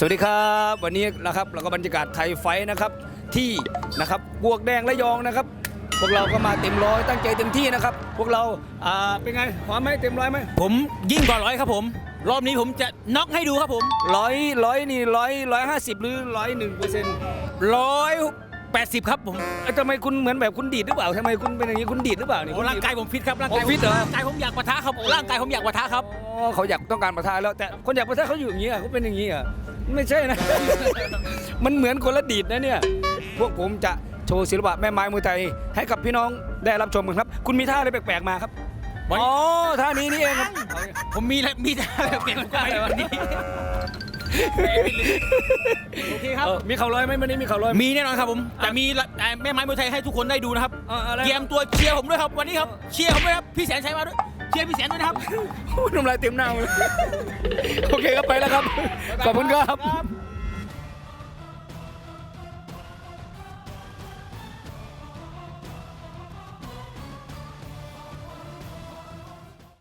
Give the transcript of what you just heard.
วัสดีครับวันนี้นะครับเราก็บรรยากาศไทยไฟท์นะครับที่นะครับบวกแดงและยองนะครับ พวกเราก็มาเต็มร้อยตั้งใจเต็มที่นะครับ พวกเราอ่าเป็นไงพร้อมไหมเต็มร้อยไหมผมยิ่งกว่าร้อยครับผม รอบนี้ผมจะน็อกให้ดูครับผมร้อยร้อยนี่ร้อยร้อยห้าสิบหรือร้อยหนึ่งเปอร์เซ็นต์ร้อยแปดสิบครับผมทำไมคุณเหมือนแบบคุณดีดหรือเปล่าทำไมคุณเป็นอย่างนี้คุณดีดหรือเปล่านี่โอ้คุณดีดร่างกายผมฟิตครับร่างกายโอ้ฟิตเหรอ ร่างกายผมอยากปะทะครับร่างกายผมอยากปะทะครับ อ๋อเขาอยากต้องการประทานแล้วแต่คนอยากประทานเขาอยู่อย่างนี้อะเขาเป็นอย่างนี้อะ ไม่ใช่นะ มันเหมือนคนละดีดนะเนี่ย พวกผมจะโชว์ศิลปะแม่ไม้มวยไทยให้กับพี่น้องได้รับชมกันครับ คุณมีท่าอะไรแปลกๆมาครับ วันอ๋อท่านี้นี่เองครับผมมีอะไรมีอะไรเปลี่ยนไปวันนี้โอเคครับ เออมีเข่าลอยไหมวันนี้มีเข่าลอยไหมมีแน่นอนครับผม แต่มีแต่แม่ไม้มวยไทยให้ทุกคนได้ดูนะครับ เอออะไรเตรียมตัวเชียร์ผมด้วยครับวันนี้ครับ เชียร์ผมด้วยครับ พี่แสนชัยมาด้วย เชียร์พี่แสนด้วยนะครับโอ้ยน้ำลายเต็มหน้าเลยโอเคครับไปแล้วครับ ขอบคุณครับครับ